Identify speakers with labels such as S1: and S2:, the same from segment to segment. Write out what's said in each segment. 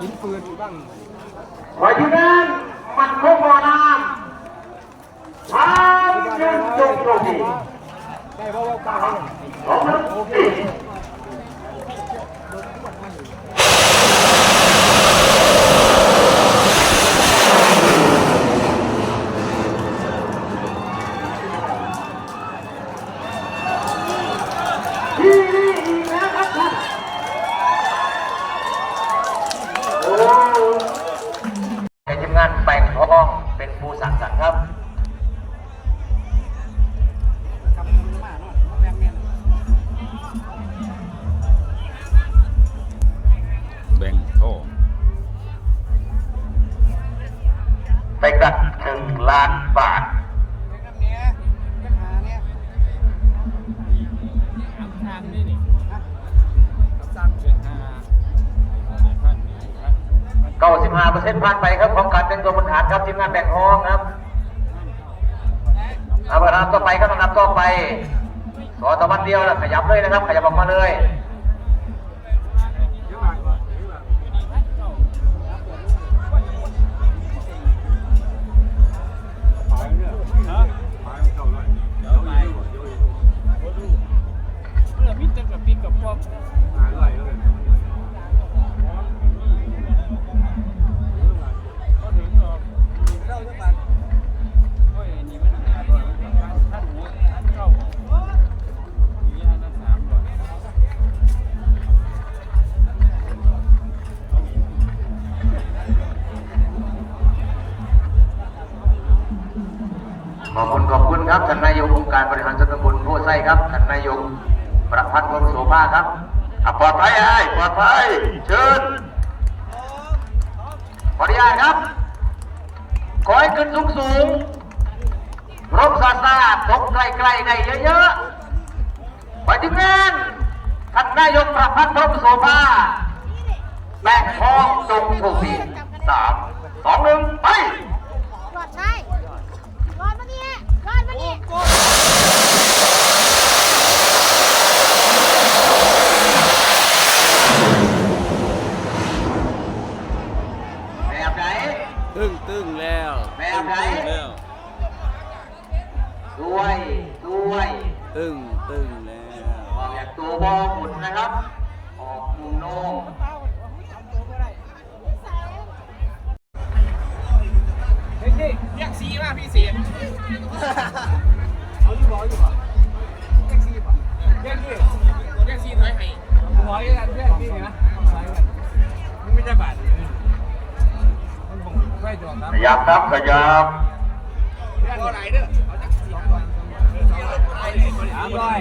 S1: หินปืนบ้าง
S2: ขอยืนยันมันคงบ่อน้ำทางยืนจงโชคดี
S1: ได้เพราะว่าป้า
S2: สองหนึ่ ล้านบา
S3: ท
S2: กับ
S1: เนี้ยปัญหาเนี้ยทางนี่นี่ฮะสร้างเชิงหาพันพัน
S2: 95เปอร์เซ็นต์ผ่านไปครับของการเป็นตัวบริหารครับทีมงานแบ่งทองครับเอาประธานต่อไปครับลำดับต่อไปสอตะวันเดียวนะขยับเลยนะครับ ขยับออกมาเลย
S1: อบ
S2: คุณขอบคุณครับท่านนายกองค์การบริหารส่วนตำบลโพไซครับท่านนายกประพัฒน์วงโสภาครับอะปลอดภัยไอ้ปลอดภัยเชิญขออนุญาตครับ ขอให้ขึ้นสูงสูงรบซาซาตกใกล้ๆได้เยอะๆไปถึงงานท่านนายกประพัฒน์วงศ์โสภาแบ่งทองจงโชคดีสามสองหนึ่ง
S3: ตึ้งตึ้งแล้ว
S2: แบบไหน
S3: ตึ้งแล้ว
S2: ด้วยด้วย
S3: ตึ้งตึ้งแล้ว
S2: ออกจากตัวบอหมุนนะครับ ออกมุมโน้ม
S1: เฮ้ยนี่เรียกซีมาพี่เสียเอาอยู่บ่อยู่บ่เรียกซีบ่เรียกซีเรียกซีถอยให้หัวยังกันเรียกซีนะถอยกันมันไม่ได้บาดมัน
S2: ขยับครับขยับ
S1: เรียกอะไรเด้อเอาจักสองร้อยสามร้อย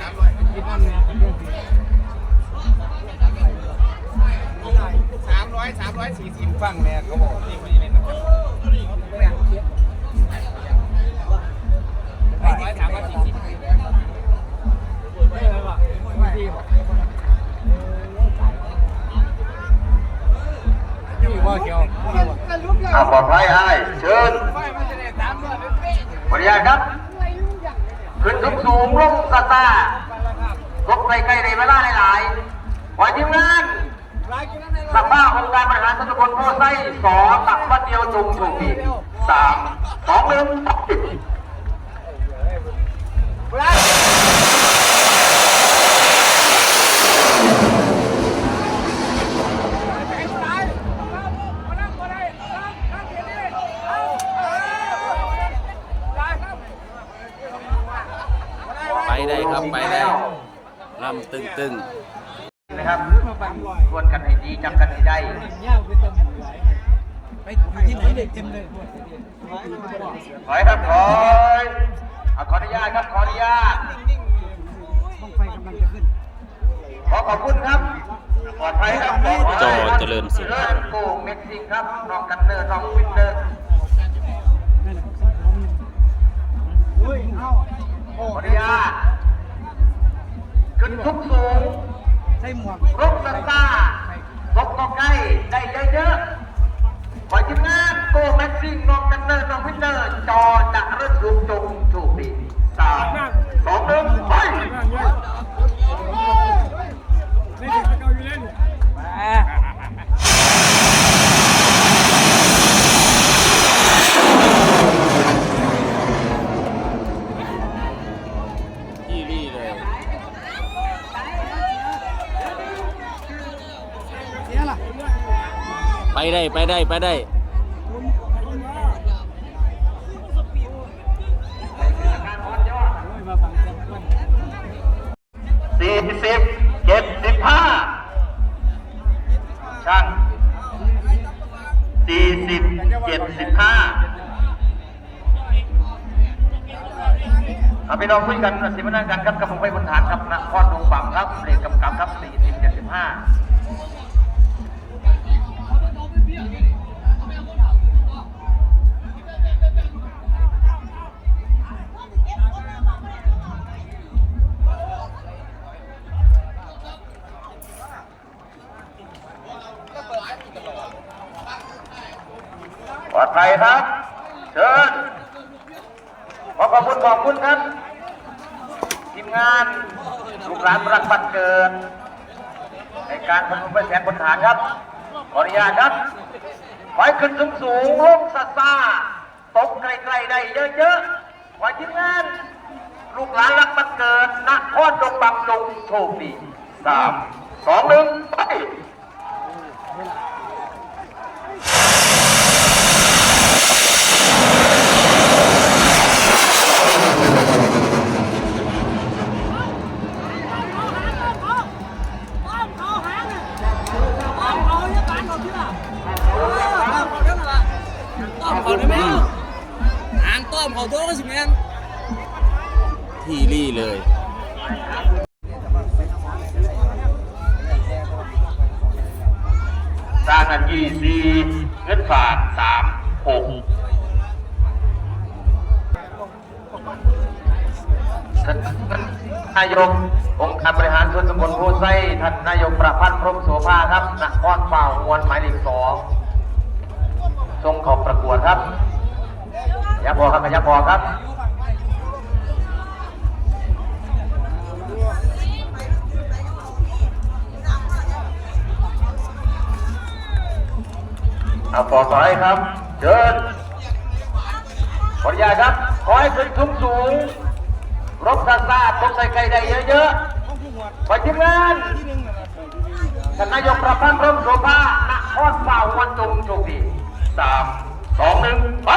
S1: สามร้อยคิดว่าเนี่ยเรื่องซีสามร้อยสามร้อยสี่สิบฟังแม่เขาบอกนี่ไม่ได้เล่นนะครับไม่อยากเทียบไปร้อยสามร้อยสี่สิบไม่เลยว่ะไม่ดีว่ะนี่ว่าเกี่ยวนี่ว่า
S2: อาปลอดภัยให้เชิญ
S1: ไฟมันจะได้สามร้อยา
S2: ครับ ขึ้นสูงสูงลงซาซาลงไปใกล้ในเวลาหลายๆขอทีมงาน
S1: ร้ายกินนั่นเลย
S2: สัมภาองค์การบริหารส่วนตำบลโพไซสอตักวันเดียวจงโชคดีสามสองหนึ่งตัดติด
S3: ไปได้ครับไปได้ลำตึ้งตึ้ง
S2: นะครับชวนกันให้ดีจำกันให้ได้
S1: ไปที่ไหนเด็กเต็มเลย
S2: ถอยครับถอยเอาขออนุญาตครับขออนุญาต
S1: บ้องไฟกำลังจะขึ้น
S2: ขอขอบคุณครับปลอดภัยครับ
S3: จอเจริญสุข
S2: เจริญโกงเม็กซิกครับน้องกันเนอร์น้องวินเนอร์
S1: วิ่
S2: งลงกันเนอร์ต้องพิเตอร์จอจะเริ่มถูกจงถูกดีสามสองหนึ่งไป
S3: ไปได้ ไปได้ ไปได้
S2: ไปลองคุยกันสิมานั่งกันครับกับผมไปบนฐานครับนครดงบังครับเรียกกำกับครับสี่สิบเจ็ดสิบห้าปลอดภัยครับ เชิญขอขอบคุณขอบคุณครับ งานลูกหลานรักบัตรเกิด ในการประชุมเป็นแสนบนฐานครับ ขออนุญาตครับขอให้ขึ้นสูงสูงลงซาซาตกไกลๆได้เยอะๆขอทีมงาน ลูกหลานรักบัตรเกิดนครดงบังลงโชคดีสามสองหนึ่งไป
S1: อมเขาตัวก็สิแมน
S3: ที่รี่เลย
S2: สร้างอันยี่สี่เงินฝากสามหกท่านนายกองค์การบริหารส่วนตำบลโพไซท่านนายกประพันธ์พรหมโสภาครับนครเป่ามวลหมายเลขสองทรงเขอบประกวดครับ ยับพอครับยับพอครับเอาปอสายครับ เชิญขออนุญาตครับ ขอให้ขึ้นสูงสูง รบซาซาตกใส่ไก่ได้เยอะๆไปทีมงานท่านนายกประพันธ์ร่มโสภานครเฝ้าวันจงโชคดีสามสองหนึ่งไป